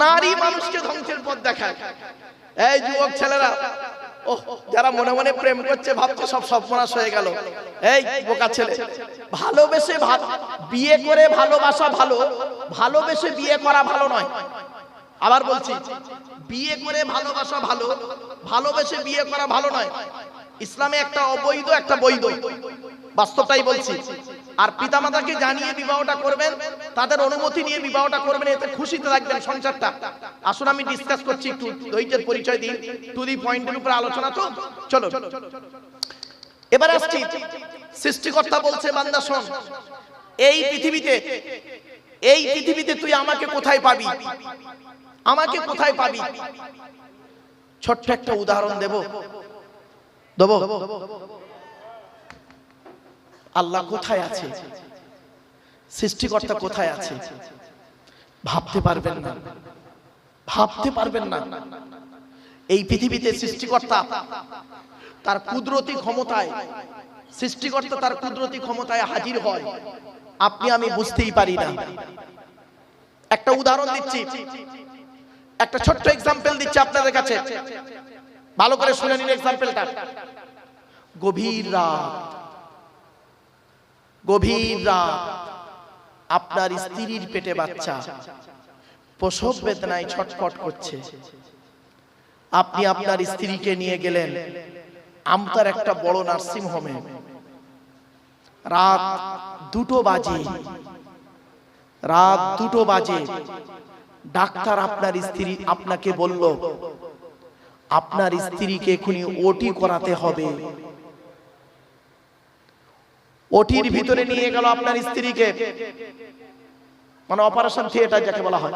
নারী মানুষকে ধ্বংসের পথ দেখায়। এই যুবক ছেলেরা ও যারা মনে মনে প্রেম করছে, ভাবছে সব সর্বনাশ হয়ে গেল। এই বোকা ছেলে, ভালোবেসে বিয়ে করে ভালোবাসা ভালো, ভালোবেসে বিয়ে করা ভালো নয়। আবার বলছি, বিয়ে করে ভালোবাসা ভালো, ভালোবেসে বিয়ে করা ভালো নয়। ইসলামে একটা অবৈধ, একটা বৈধ। বাস্তবটাই বলছি আর পিতামাতাকে জানিয়ে বিবাহটা করবেন, তাদের অনুমতি নিয়ে বিবাহটা করবেন, এতে খুশিতে থাকবেন সংসারটা। আসুন, আমি ডিসকাস করছি একটু ধৈর্যের পরিচয় দিন টু দি পয়েন্টের উপরে আলোচনা তো? চলো। এবার আসছি। সৃষ্টিকর্তা বলছে, বান্দা, শোন, এই পৃথিবীতে এই পৃথিবীতে তুই আমাকে কোথায় পাবি? আমাকে কোথায় পাবি? ছোট্ট একটা উদাহরণ দেব। দেব। আল্লাহ কোথায় আছে? সৃষ্টিকর্তা কোথায় আছে? ভাবতে পারবেন না। ভাবতে পারবেন না। এই পৃথিবীতে সৃষ্টিকর্তা তার কুদরতি ক্ষমতায়, সৃষ্টিকর্তা তার কুদরতি ক্ষমতায় হাজির হয়। আপনি, আমি বুঝতেই পারি না। একটা উদাহরণ দিচ্ছি। একটা ছোট্ট এক্সাম্পল দিচ্ছি আপনাদের কাছে। ভালো করে শুনে নিন এক্সাম্পলটা গভীর রাত। গভীর রাত আপনার স্ত্রীর পেটে বাচ্চা। প্রসব বেদনায় ছটফট করছে। আপনি আপনার স্ত্রীকে নিয়ে গেলেন। আমতার একটা বড় নার্সিং হোমে। রাত দুটো বাজে। রাত দুটো বাজে। ডাক্তার আপনার স্ত্রী আপনাকে বলল আপনার স্ত্রীকে এখনই ওটি করাতে হবে। ওটির ভিতরে নিয়ে গেল আপনার স্ত্রীকে। মানে অপারেশন থিয়েটার যাকে বলা হয়।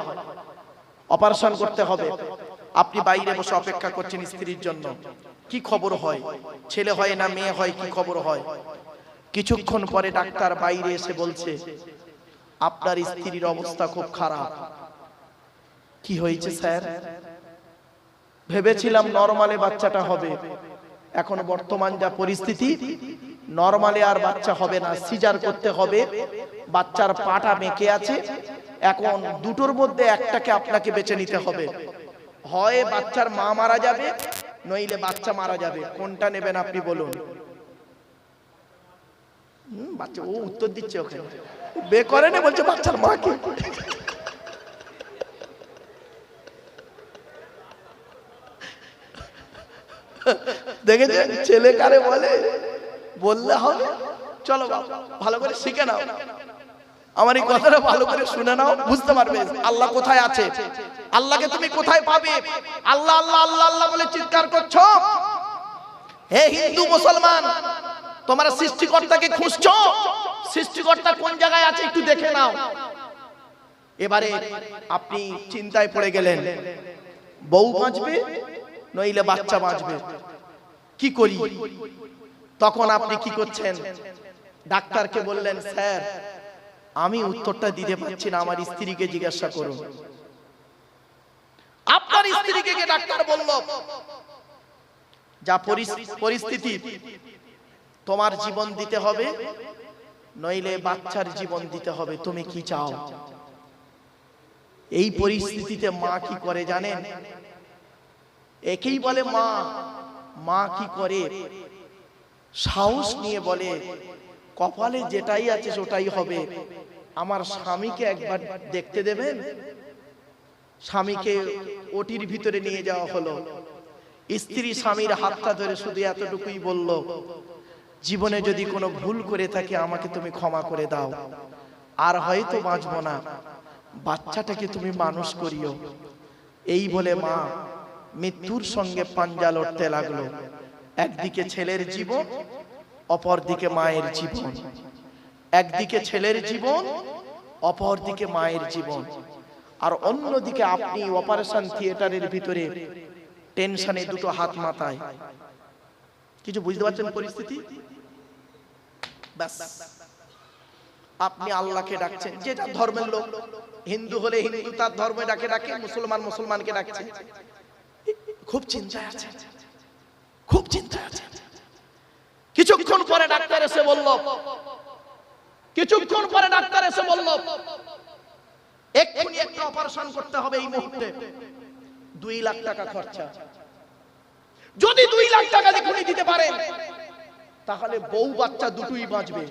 অপারেশন করতে হবে। আপনি বাইরে বসে অপেক্ষা করছেন স্ত্রীর জন্য। কি খবর হয়? ছেলে হয় না মেয়ে হয় কি খবর হয়? কিছুক্ষণ পরে ডাক্তার বাইরে এসে বলছে আপনার স্ত্রীর অবস্থা খুব খারাপ। কি হয়েছে স্যার? ভেবেছিলাম নরমালে বাচ্চাটা হবে। এখন বর্তমান যা পরিস্থিতি নরমালে আর বাচ্চা হবে না, সিজার করতে হবে। বাচ্চার পাটা বেঁকে আছে। এখন দুটোর মধ্যে একটাকে আপনাকে বেছে নিতে হবে। হয় বাচ্চার মা মারা যাবে, নইলে বাচ্চা মারা যাবে। কোনটা নেবেন আপনি বলুন? বাচ্চা, ও উত্তর দিচ্ছে ওখানে। বে করে না, বলছে বাচ্চার মাকে। দেখেছেন? ছেলে কারে বলে? বললে হবে? চলো ভালো করে শিখে নাও। আমার এই কথাটা ভালো করে শুনে নাও, বুঝতে পারবে আল্লাহ কোথায় আছে। আল্লাহকে তুমি কোথায় পাবে? আল্লাহ আল্লাহ আল্লাহ আল্লাহ বলে চিৎকার করছ? হে হিন্দু মুসলমান, তোমার সৃষ্টিকর্তাকে খুঁজছো? সৃষ্টিকর্তা কোন জায়গায় আছে একটু দেখে নাও। এবারে আপনি চিন্তায় পড়ে গেলেন। বউ বাঁচবে নইলে বাচ্চা বাঁচবে। কি করি? তখন আপনি কি করছেন? ডাক্তারকে বললেন, স্যার, আমি উত্তরটা দিতে পারছি না, আমার স্ত্রীকে জিজ্ঞাসা করুন। আপনার স্ত্রীকে ডাক্তার বলল, যা পরিস্থিতি, তোমার জীবন দিতে হবে, নইলে বাচ্চার জীবন দিতে হবে, তুমি কি চাও? এই পরিস্থিতিতে মা কি করে জানেন? একেই বলে মা মা কি করে সাহস নিয়ে বলে, কপালে যেটাই আছে সেটাই হবে। আমার স্বামীকে একবার দেখতে দেবেন? স্বামীকে ওটির ভিতরে নিয়ে যাওয়া হলো। স্ত্রী স্বামীর হাতটা ধরে শুধু এতটুকুই বলল, জীবনে যদি কোনো ভুল করে থাকে, আমাকে তুমি ক্ষমা করে দাও। আর হয়তো বাঁচবো না। বাচ্চাটাকে তুমি মানুষ করিও। এই বলে মা মৃত্যুর সঙ্গে পাঞ্জা লড়তে লাগল। একদিকে ছেলের জীবন, অপরদিকে মায়ের জীবন। একদিকে ছেলের জীবন, অপরদিকে মায়ের জীবন। আর অন্যদিকে আপনি অপারেশন থিয়েটারের ভিতরে টেনশনে দুটো হাত মাথায়। কিছু বুঝতে পারছেন পরিস্থিতি? আপনি আল্লাহকে ডাকছেন। যেটা ধর্মের লোক। হিন্দু হলে হিন্দু, তার ধর্মে ডাকে ডাকে, মুসলমান মুসলমানকে ডাকছে। খুব চিন্তায় আছে। খুব চিন্তায় আছে। কিছুক্ষণ পরে ডাক্তার এসে বলল, কিছুক্ষণ পরে ডাক্তার এসে বলল, এক্ষুনি একটা অপারেশন করতে হবে এই মুহূর্তে। দুই লাখ টাকা খরচা। যদি দুই লাখ টাকা এক্ষুনি দিতে পারেন, তাহলে বউ বাচ্চা দুটোই বাঁচবে।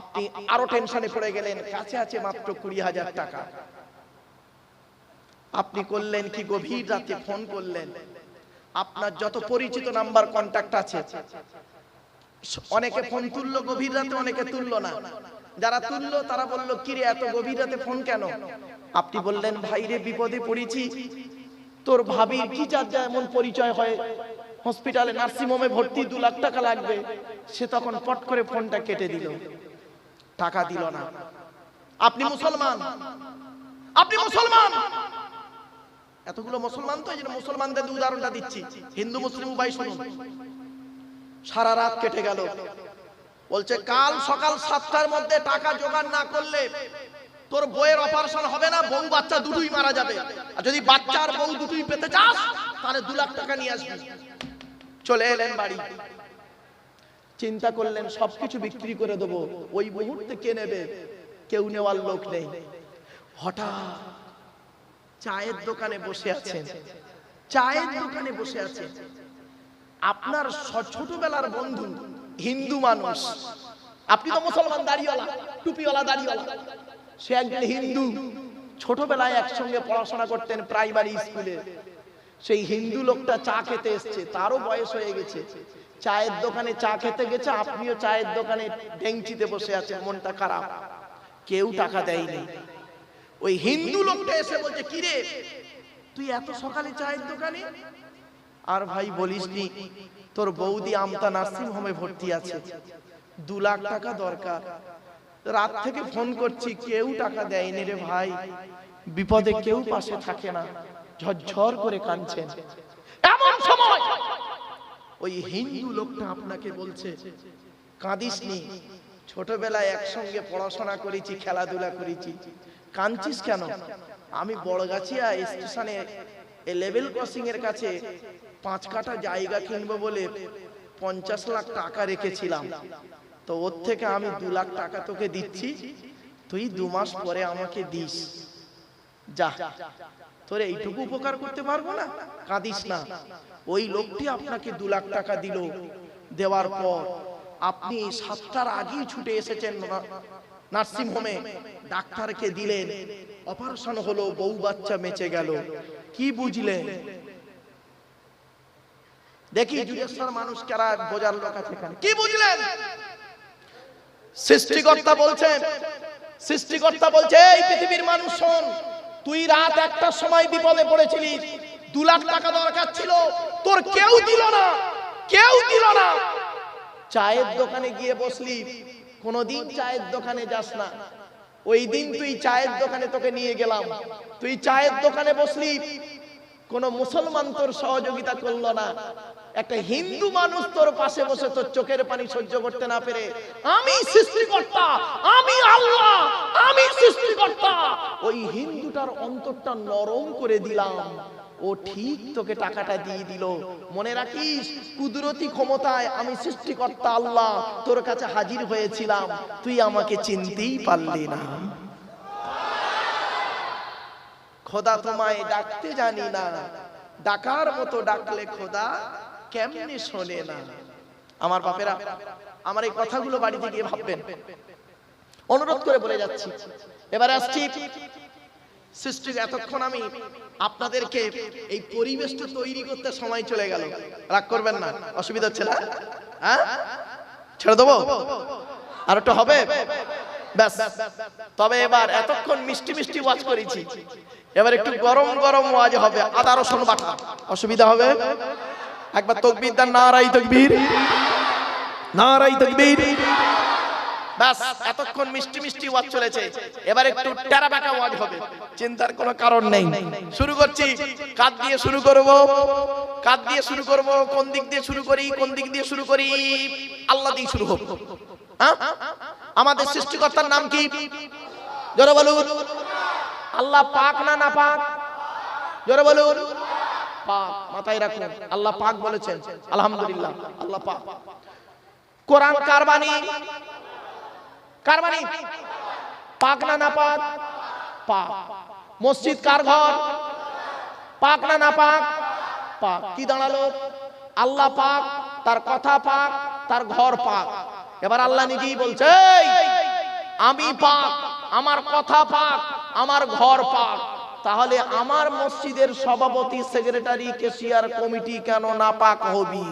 আপনি আরও টেনশনে পড়ে গেলেন, কাছে আছে মাত্র কুড়ি হাজার টাকা। আপনি করলেন কি গভীর রাতে ফোন করলেন। আপনার যত পরিচিত নাম্বার কন্ট্যাক্ট আছে। অনেকে ফোন তুললো গভীর রাতে, অনেকে তুললো না। যারা তুললো, তারা বলল, কিরে, এত গভীর রাতে ফোন কেন? আপনি বললেন ভাইরে বিপদে পড়েছি। তোর ভাবির কি যা এমন পরিচয় হয়? হসপিটালে নার্সিং হোমে ভর্তি, দু লাখ টাকা লাগবে। সে তখন পট করে ফোনটা কেটে দিল। টাকা দিল না। আপনি মুসলমান? আপনি মুসলমান? এতগুলো মুসলমান তো এই মুসলমানদের উদাহরণটা দিচ্ছি। হিন্দু, মুসলিম ভাই শুনুন। সারা রাত কেটে গেল। বলছে, কাল সকাল সাতটার মধ্যে টাকা জোগাড় না করলে তোর বইয়ের অপারেশন হবে না, বউ বাচ্চা দুটোই মারা যাবে। আর যদি বাচ্চার বউ দুটোই পেতে চাস, তাহলে দু লাখ টাকা নিয়ে আসবি। চলে এলেন বাড়ি। চিন্তা করলেন, সবকিছু বিক্রি করে দেবো। ওই মুহূর্তে কে নেবে? কেউ নেওয়ার লোক নেই। হঠাৎ চায়ের দোকানে বসে আছেন। চায়ের দোকানে বসে আছেন। আপনার ছোটবেলার বন্ধু হিন্দু মানুষ। আপনি তো মুসলমান দাড়িওয়ালা টুপিওয়ালা দাড়িওয়ালা। সে একজন হিন্দু। ছোটবেলায় একসঙ্গে পড়াশোনা করতেন প্রাইমারি স্কুলে। সেই হিন্দু লোকটা চা খেতে এসছে। তারও বয়স হয়ে গেছে। চায়ের দোকানে চা খেতে গেছে আপনিও চায়ের দোকানে ডেংচিতে বসে আছেন। মনটা খারাপ। কেউ টাকা দেয়নি। ওই হিন্দু লোকটা এসে বলছে কিরে তুই এত সকালে চায়ের দোকানে? আর ভাই বলিসনি তোর বৌদি আমতা নার্সিং হোমে ভর্তি আছে। দু লাখ টাকা দরকার। রাত থেকে ফোন করছি কেউ টাকা দেয়নি রে ভাই। বিপদে কেউ পাশে থাকে না। ঝরঝর করে কাঁদছেন। এমন সময় ওই হিন্দু লোকটা আপনাকে বলছে কাঁদিসনি ছোটবেলায় একসঙ্গে পড়াশোনা করেছি, খেলাধুলা করেছি। কাঁদছিস কেন? আমি বড়গাছিয়া স্টেশনে লেভেল ক্রসিং এর কাছে পাঁচ কাঠা জায়গা কিনবো বলে পঞ্চাশ লাখ টাকা রেখেছিলাম। তো ওর থেকে আমি দু লাখ টাকা তোকে দিচ্ছি। তুই দু মাস পরে আমাকে দিস। যা। তোর এইটুকু উপকার করতে পারব না? কাঁদিস না। ওই লোকটি আপনাকে দু লাখ টাকা দিল। দেওয়ার পর আপনি সাতটার আগেই ছুটে এসেছেন নার্সিং হোমে ডাক্তারকে দিলেন। অপারেশন হলো, বউ বাচ্চা বেঁচে গেল। কি বুঝলেন? দেখি যুগেশ্বর মানুষ কারা, বোঝার লোক আছে কি বুঝলেন? সৃষ্টিকর্তা বলছেন, সৃষ্টিকর্তা বলছে, এই পৃথিবীর মানুষ শোন, তুই রাত একটার সময় বিপদে পড়েছিলিস দু লাখ টাকা দরকার ছিল, তোর কেউ দিল না, কেউ দিল না। চায়ের দোকানে গিয়ে বসলি, কোনোদিন চায়ের দোকানে যাস না। ওই দিন তুই চায়ের দোকানে তোকে নিয়ে গেলাম। তুই চায়ের দোকানে বসলি, কোন মুসলমান তোর সহযোগিতা করল না। একটা হিন্দু মানুষ তোর পাশে বসে তোর চোখের পানি সহ্য করতে না পেরে, আমি সৃষ্টিকর্তা, আমি আল্লাহ, আমি সৃষ্টিকর্তা। ওই হিন্দুটার অন্তরটা নরম করে দিলাম। ও ঠিক তোকে টাকাটা দিয়ে দিল। মনে রাখিস, কুদরতি ক্ষমতায় আমি সৃষ্টিকর্তা আল্লাহ, তোর কাছে হাজির হয়েছিলাম। তুই আমাকে চিনতেই পারলি না। খোদা তোমায় ডাকতে জানি না। ডাকার মতো ডাকলে খোদা কেমনে শোনে না। আমার বাপেরা, আমার এই কথাগুলো বাড়িতে গিয়ে ভাববেন। অনুরোধ করে বলে যাচ্ছি। এবারে আসছি সৃষ্টি এতক্ষণ আমি আপনাদেরকে এই পরিবেশটা তৈরি করতে সময় চলে গেল। রাগ করবেন না, অসুবিধা হচ্ছে না? হ্যাঁ? ছেড়ে দেবো? আর একটু হবে? ব্যাস। তবে এবার এতক্ষণ মিষ্টি মিষ্টি ওয়াজ করেছি। এবার একটু গরম গরম ওয়াজ হবে আদা রসুন বাটা। অসুবিধা হবে? একবার তকবীর দেন নারাই তকবীর। নারাই তকবীর। ব্যাস, এতক্ষণ মিষ্টি মিষ্টি ওয়াজ চলেছে। এবার একটু টেরা বাঁকা ওয়াজ হবে। চিন্তার কোনো কারণ নেই। শুরু করছি। কাদ দিয়ে শুরু করব। কাদ দিয়ে শুরু করব। কোন দিক দিয়ে শুরু করি, কোন দিক দিয়ে শুরু করি? আল্লাহ দিয়ে শুরু হোক। হ্যাঁ? আমাদের সৃষ্টিকর্তার নাম কি? জোরে বলুন। আল্লাহ পাক না না পাক? জোরে বলুন। পাক, মাথায় রাখুন। আল্লাহ পাক বলেছেন। আলহামদুলিল্লাহ, আল্লাহ পাক। কোরআন কার বাণী? কার বাণী পাক না না পাক। পাক মসজিদ কার ঘর? পাক না না পাক। পাক কি দাঁড়াল? আল্লাহ পাক, তার কথা পাক, তার ঘর পাক। এবার আল্লাহ নিজেই বলছে আমি পাক, আমার কথা পাক, আমার ঘর পাক। তাহলে আমার মসজিদের সভাপতি, সেক্রেটারি, কেশিয়ার কমিটি কেন না পাক হবি?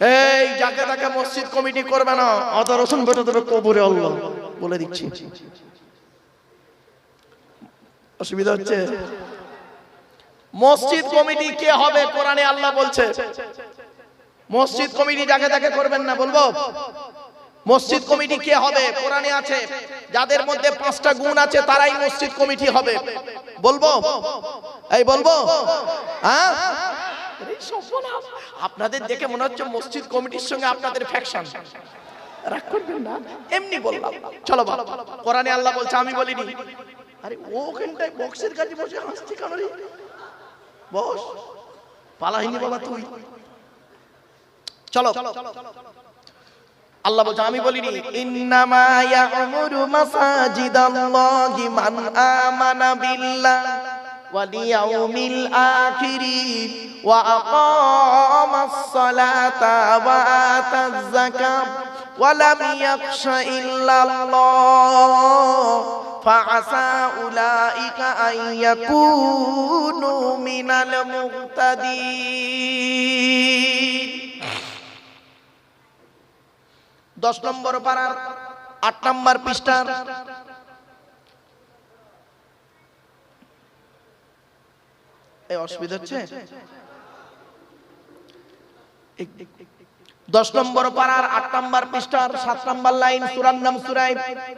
এই, যাকে তাকে মসজিদ কমিটি করবে না, অত রসুন বেটা দেবে কবরে আল্লাহ, বলে দিচ্ছি। অসুবিধা হচ্ছে, মসজিদ কমিটি কে হবে কোরআনে আল্লাহ বলছে। মসজিদ কমিটি যাকে তাকে করবেন না, বলব? মসজিদ কমিটি কে হবে? কোরআনে আছে, যাদের মধ্যে পাঁচটা গুণ আছে, তারাই মসজিদ কমিটি হবে। বলব? এই, বলব? হ্যাঁ। আপনাদের দেখে মনে হচ্ছে মসজিদ কমিটির সঙ্গে আপনাদের ফ্যাকশন রাগ করবেন না? এমনি বললাম। চলো বাবা কোরআনে আল্লাহ বলছে, আমি বলিনি। আরে ওখানটায় বক্সের কাছে বসে হাসছে কেন বস তুই। চলো। আল্লাহ বলছে, আমি বলিনি। ইন্নামা মাসাজিদাল্লাহি মান আমানা বিল্লাহ। ওয়াল ইয়াউমিল আখিরি ওয়া আকামাস সালাতা ওয়া আতাজ যাকাত ওয়া লাম ইয়াখশা ইল্লাল্লাহ فعسى أولئك أن يكونوا من المهتدين দশ নম্বর পাড়ার আট নম্বর পৃষ্ঠার এই অসুবিধা হচ্ছে? দশ নম্বর পাড়ার, আট নম্বর পৃষ্ঠার, সাত নম্বর লাইন, সুরার নাম সুরাই।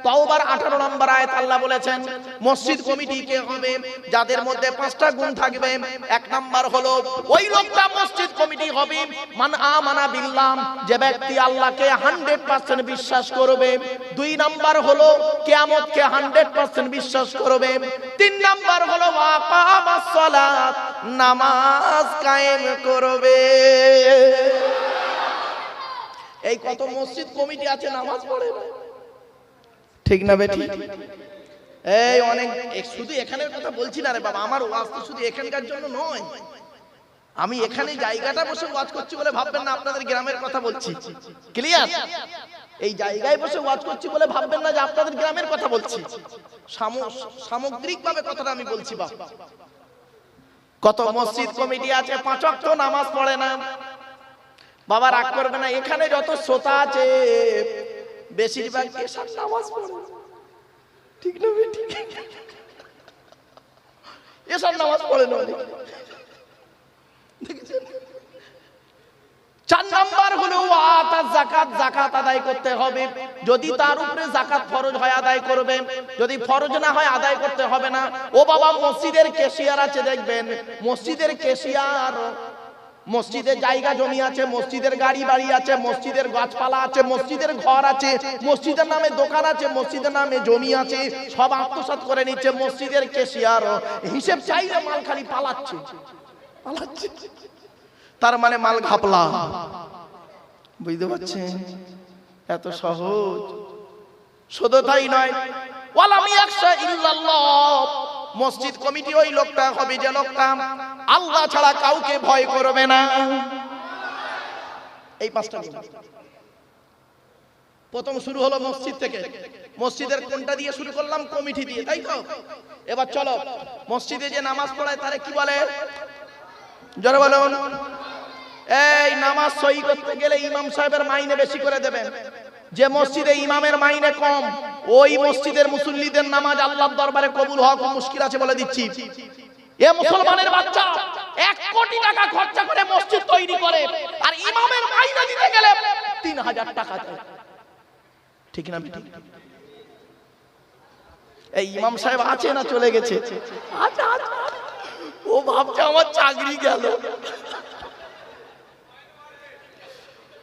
তাওবার আঠারো নম্বর আয়াত আল্লাহ বলেছেন, মসজিদ কমিটি কে হবে? যাদের মধ্যে পাঁচটা গুণ থাকবে, এক নম্বর হলো, ওই লোকটা মসজিদ কমিটি হবে। মান আমানা বিল্লাহ, যে ব্যক্তি আল্লাহকে হান্ড্রেড পার্সেন্ট বিশ্বাস করবে। দুই নাম্বার হলো, কেয়ামতকে হান্ড্রেড পার্সেন্ট বিশ্বাস করবে। তিন নাম্বার হলো নামাজ কায়েম করবে। এই কত মসজিদ কমিটি আছে নামাজ পড়ে না। ঠিক না বেটি এই অনেক শুধু এখানের কথা বলছি না রে বাবা আমার ওয়াজ তো শুধু এখানকার জন্য নয়। আমি এখানে জায়গাটা বসে ওয়াজ করছি বলে ভাববেন না আপনাদের গ্রামের কথা বলছি। ক্লিয়ার এই জায়গায় বসে ওয়াজ করছি বলে ভাববেন না যে আপনাদের গ্রামের কথা বলছি। সামগ্রিক ভাবে কথাটা আমি বলছি বাবা কত মসজিদ কমিটি আছে পাঁচ ওয়াক্ত নামাজ পড়ে না। বাবা রাগ করবে না, এখানে যত শ্রোতা আছে, বেশিরভাগ ঠিক না এসব নামাজ পড়ে না জাকাত আদায় করতে হবে। যদি তার উপরে জাকাত ফরজ হয়, আদায় যদি ফরজ না হয়, আদায় করতে হবে না। ও বাবা মসজিদের আছে, দেখবেন। মসজিদের কেশিয়ার মসজিদের জায়গা জমি আছে, মসজিদের গাড়ি বাড়ি আছে, মসজিদের গাছপালা আছে, মসজিদের ঘর আছে, মসজিদের নামে দোকান আছে, মসজিদের নামে জমি আছে, সব আত্মসাৎ করে নিচ্ছে মসজিদের কেশিয়ার। হিসেব চাইলে মাল খালি পালাচ্ছে। পালাচ্ছে। তার মানে মাল ঘাপলা। বুঝতে পারছেন? এত সহজ। শুধু তাই নয়, ওয়ালাম ইল্লাল্লাহ। মসজিদ কমিটি ওই লোকটা হবে যে লোকটা। আল্লাহ ছাড়া কাউকে ভয় করবে না। এই পাঁচটা প্রথম শুরু হলো মসজিদ থেকে। মসজিদের কোনটা দিয়ে শুরু করলাম? কমিটি দিয়ে, তাই তো? এবার চলো, মসজিদে যে নামাজ পড়ায় তারে কি বলে? জোরে বলুন। এই নামাজ সহি করতে গেলে ইমাম সাহেবের মাইনে বেশি করে দেবেন। যে মসজিদে ইমামের মাইনে কম ওই মসজিদের মুসল্লিদের নামাজ আল্লাহর দরবারে কবুল খুব মুশকিল আছে বলে দিচ্ছি। এ মুসলমানের বাচ্চা এক কোটি টাকা খরচা করে মসজিদ তৈরি করে আর ইমামের মাইনে দিতে গেলে তিন হাজার টাকা দেয়। ঠিক না ঠিক এই ইমাম সাহেব আছে না চলে গেছে? আছে, আছে। ও ভাবছে আমার চাকরি গেল।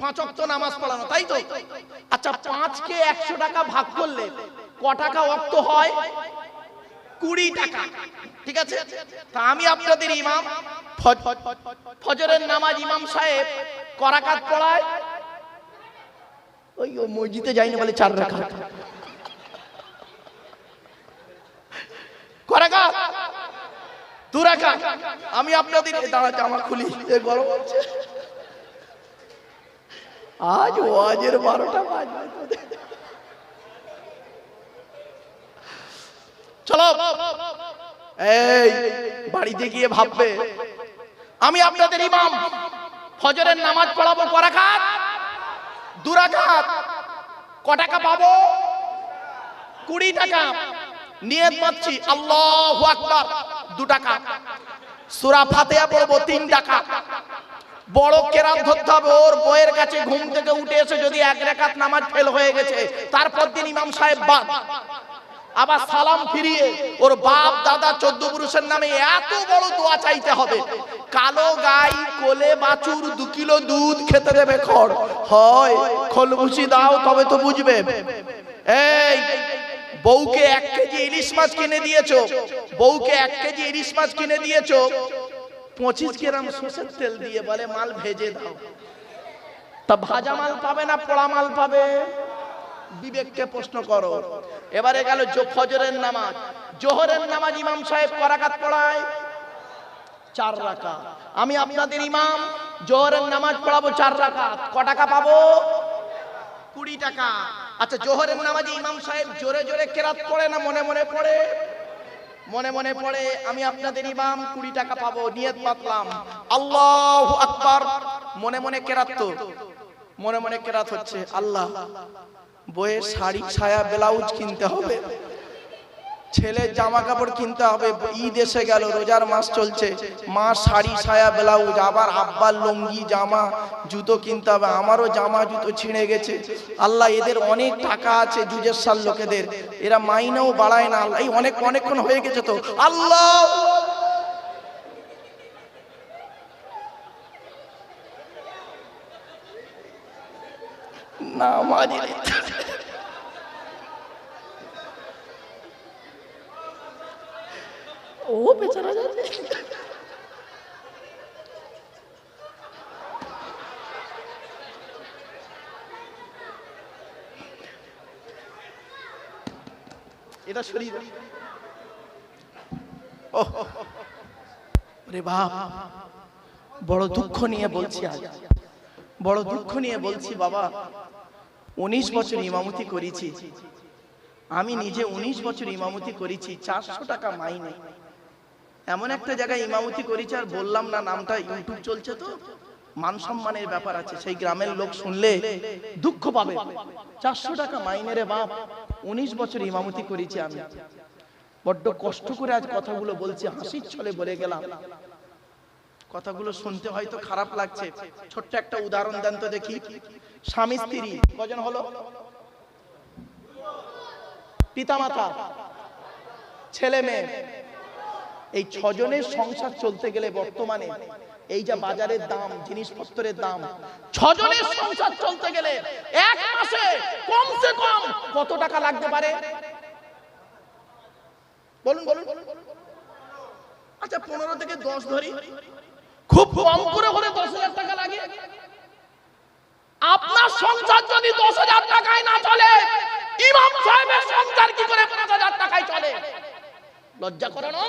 পাঁচ নামাজ পড়ানো আচ্ছা একশো টাকা ভাগ করলে হয়? কুড়ি টাকা। আমি আপনাদের ফজরের নামাজ ইমাম সাহেব করাকাত ওই মসজিদে যাইনি বলে চার রাখা আমি আপনাদের এই দাঁড়া জামা খুলি। গরম হচ্ছে। আজ ওয়াজের বারোটা বাজবে। চলো। এই, বাড়িতে গিয়ে ভাববে। আমি আপনাদের ইমাম। ফজরের নামাজ পড়াবো করাকাত দুরাকাত ক টাকা পাবো, কুড়ি টাকা। নিয়ত মারছি আল্লাহ আকবার, দু টাকা। সুরা ফাতেহা পড়ব তিন টাকা। বড় কেরাত ধরতে হবে। ওর বইয়ের কাছে ঘুম থেকে উঠে এসে যদি এক রেখাত নামাজ ফেল হয়ে গেছে, তারপর দিন ইমাম সাহেব বাদ। আবার সালাম ফিরিয়ে ওর বাপ, দাদা, চোদ্দ পুরুষের নামে এত বড় দোয়া চাইতে হবে। কালো গাই, কোলে বাছুর, দু কিলো দুধ খেতে দেবে খড়। হয় খোলভুসি দাও, তবে তো বুঝবে। এই, বউকে এক কেজি ইলিশ মাছ কিনে দিয়েছ। বউকে এক কেজি ইলিশ মাছ কিনে দিয়েছ। পঁচিশ গ্রাম সর্ষের তেল দিয়ে বলে, মাল ভেজে দাও। তা ভাজা মাল পাবে না, পোড়া মাল পাবে? বিবেককে প্রশ্ন করো। এবারে গেল ফজরের নামাজ। জোহরের নামাজ ইমাম সাহেব করাকাত পড়ায়? চার রাকা আমি আপনাদের ইমাম, জোহরের নামাজ পড়াবো চার রাকাত। ক টাকা পাবো? কুড়ি টাকা। আচ্ছা জোহরের নামাজে ইমাম সাহেব জোরে জোরে কেরাত পড়ে না মনে মনে পড়ে? মনে মনে পড়ে, আমি আপনাদের ইমাম, কুড়ি টাকা পাবো, নিয়ত পাতলাম। আল্লাহ আকবার। মনে মনে কেরাত তো। মনে মনে কেরাত হচ্ছে, আল্লাহ, বইয়ের শাড়ি ছায়া ব্লাউজ কিনতে হবে। ছেলের জামা কাপড় কিনতে হবে, ঈদ এসে গেল, রোজার মাস চলছে। মা শাড়ি, ছায়া, ব্লাউজ, আবার আব্বার লুঙ্গি, জামা, জুতো কিনতে হবে, আমারও জামা, জুতো ছিঁড়ে গেছে। আল্লাহ, এদের অনেক টাকা আছে জুজের সাল লোকেদের। এরা মাইনেও বাড়ায় না, আল্লাহ, এই অনেক, অনেকক্ষণ হয়ে গেছে তো। আল্লাহ! না মাঝে ও বেচারা যাচ্ছে। এটা শরীর। রে বাপ বড় দুঃখ নিয়ে বলছি আজ। বড় দুঃখ নিয়ে বলছি বাবা উনিশ বছর ইমামতি করেছি। আমি নিজে উনিশ বছর ইমামতি করেছি চারশো টাকা মাইনে। এমন একটা জায়গায় ইমামতি করেছি আর বললাম না, নামটা ইউটিউব চলছে তো। মান সম্মানের ব্যাপার আছে, সেই গ্রামের লোক শুনলে দুঃখ পাবে। চারশো টাকা মাইনে রে বাপ, উনিশ বছর ইমামতি করেছি আমি। বড্ড কষ্ট করে আজ কথাগুলো বলছি, হাসির ছলে বলে গেলাম। কথাগুলো শুনতে হয়তো খারাপ লাগছে। ছোট্ট একটা উদাহরণ দেন তো দেখি। স্বামী, স্ত্রী, কজন হলো? পিতামাতা, ছেলে, মেয়ে? এই ছজনের সংসার চলতে গেলে বর্তমানে এই যা বাজারের দাম, জিনিসপত্রের দাম, ছজনের সংসার চলতে গেলে এক মাসে কমসে কম কত টাকা লাগতে পারে? বলুন বলুন। আচ্ছা পনেরো থেকে দশ ধরি। খুব কম করে হলে দশ হাজার টাকা লাগে। আপনার সংসার যদি দশ হাজার টাকায় না চলে, ইমাম সাহেবের সংসার কি করে পাঁচ হাজার টাকায় চলে? লজ্জা করে না।